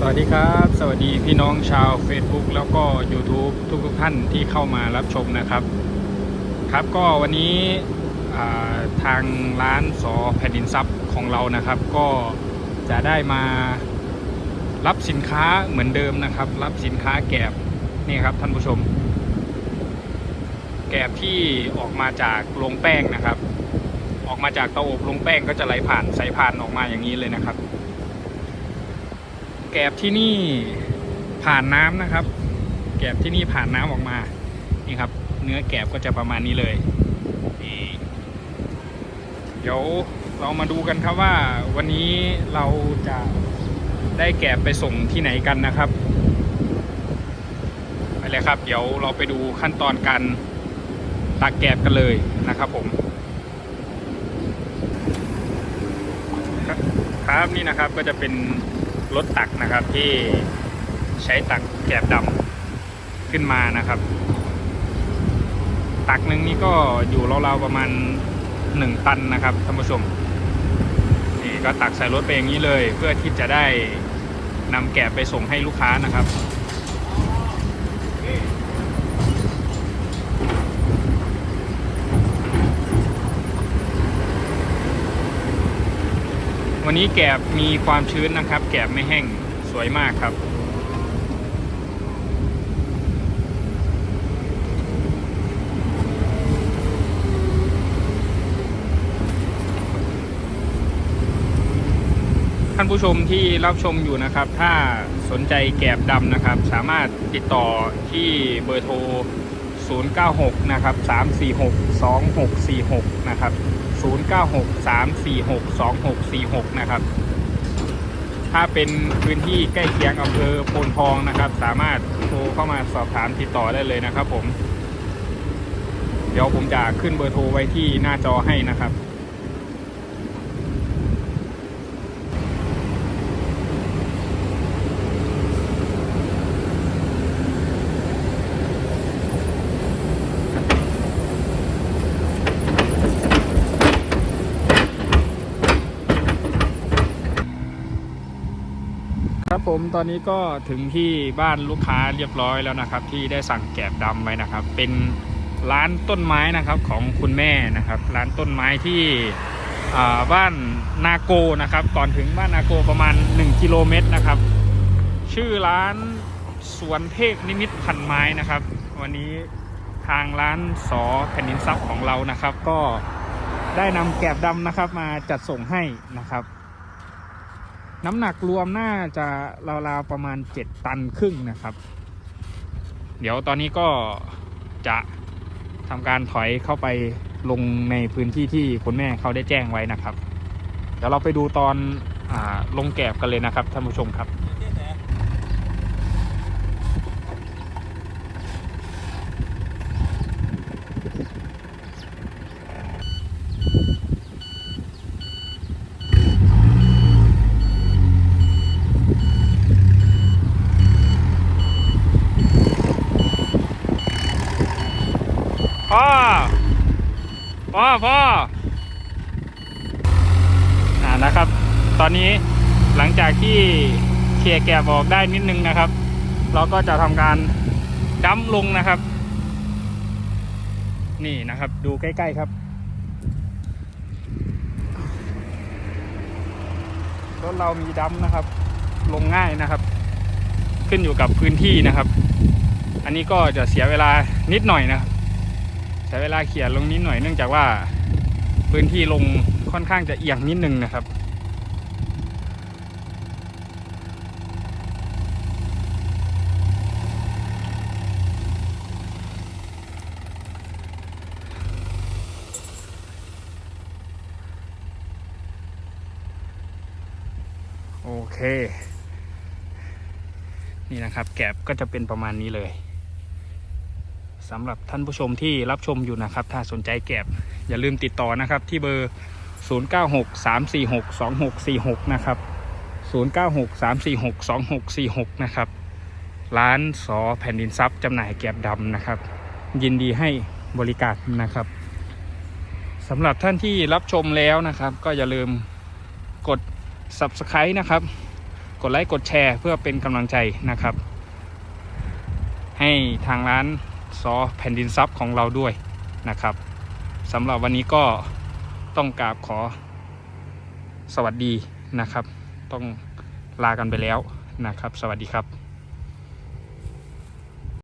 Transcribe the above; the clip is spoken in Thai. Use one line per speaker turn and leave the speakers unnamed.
สวัสดีครับ สวัสดีพี่น้องชาว Facebook แล้วก็ YouTube ทุกท่านที่เข้ามารับชมนะครับ ครับก็วันนี้ทางร้านสอแผ่นดินซับของเรานะครับ ก็จะได้มารับสินค้าเหมือนเดิมนะครับ รับสินค้าแกบนี่ครับท่านผู้ชม แกบที่ออกมาจากโรงแป้งนะครับ ออกมาจากเตาอบโรงแป้งก็จะไหลผ่านสายพานออกมาอย่างนี้เลยนะครับ แกบที่นี่ผ่านน้ำนะครับ แกบที่นี่ผ่านน้ำออกมา นี่ครับ เนื้อแกบก็จะประมาณนี้เลยนี่เดี๋ยวเรามาดูกันครับว่าวันนี้เราจะได้แกบไปส่งที่ไหนกันนะครับไปเลยครับ เดี๋ยวเราไปดูขั้นตอนการตักแกบกันเลยนะครับผมครับนี่นะครับก็จะเป็น รถตักนะครับที่ใช้ตักแกบดำขึ้นมานะครับ ตักหนึ่งนี่ก็อยู่ราวๆประมาณ 1 ตันนะครับท่านผู้ชมนี่ก็ตักใส่รถไปอย่างนี้เลย เพื่อที่จะได้นำแกบไปส่งให้ลูกค้านะครับ วันนี้แกบมีความชื้นนะครับ แกบไม่แห้งสวยมากครับ ท่านผู้ชมที่รับชมอยู่นะครับ ถ้าสนใจแกบดำนะครับ สามารถติดต่อที่เบอร์โทร 096 นะครับ 346 2646 นะครับ 096 346 2646 นะครับ ถ้าเป็นพื้นที่ใกล้เคียงอำเภอโพนทองนะครับ สามารถโทรเข้ามาสอบถามติดต่อได้เลยนะครับผม เดี๋ยวผมจะขึ้นเบอร์โทรไว้ที่หน้าจอให้นะครับ ครับผมตอนนี้ก็ถึงที่บ้านลูกค้าเรียบร้อยแล้วนะครับ ที่ได้สั่งแกบดำไว้นะครับ เป็นร้านต้นไม้นะครับของคุณแม่นะครับ ร้านต้นไม้ที่บ้านนาโกนะครับ ก่อนถึงบ้านนาโกประมาณ 1 กิโลเมตรนะครับ ชื่อร้านสวนเทพนิมิตพันไม้นะครับ วันนี้ทางร้านสอแผ่นดินซับของเรานะครับ ก็ได้นำแกบดำนะครับมาจัดส่งให้นะครับ น้ำหนักรวมน่าจะราวๆประมาณ 7 ตันครึ่งนะครับ เดี๋ยวตอนนี้ก็จะทำการถอยเข้าไปลงในพื้นที่ที่คุณแม่เขาได้แจ้งไว้นะครับ เดี๋ยวเราไปดูตอนอลงแกบกันเลยนะครับท่านผู้ชมครับ พ่อ พ่อพ่ออ่านะครับ ตอนนี้หลังจากที่เคลียร์แกะบอกได้นิดนึงนะครับ เราก็จะทำการดั้มลงนะครับ นี่นะครับ ดูใกล้ ๆครับรถเรามีดั้มนะครับ ลงง่ายนะครับ ขึ้นอยู่กับพื้นที่นะครับ อันนี้ก็จะเสียเวลานิดหน่อยนะครับ ใช้เวลาเขี่ยลงนิดหน่อยเนื่องจากว่าพื้นที่ลงค่อนข้างจะเอียงนิดนึงนะครับ โอเค นี่นะครับ แกบก็จะเป็นประมาณนี้เลย สำหรับท่านผู้ชมที่รับชมอยู่นะครับ ถ้าสนใจแก็บอย่าลืมติดต่อนะครับที่เบอร์ 0963462646 นะครับ 0963462646 นะครับ ร้านสอแผ่นดินซับจำหน่ายแก็บดำนะครับ ยินดีให้บริการนะครับสำหรับท่านที่รับชมแล้วนะครับ ก็อย่าลืมกด subscribe นะครับ กดไลค์กดแชร์เพื่อเป็นกำลังใจนะครับ ให้ทางร้าน ซอแผ่นดินซับของเราด้วยนะครับสำหรับวันนี้ก็ต้องกราบขอสวัสดีนะครับ ต้องลากันไปแล้วนะครับ สวัสดีครับ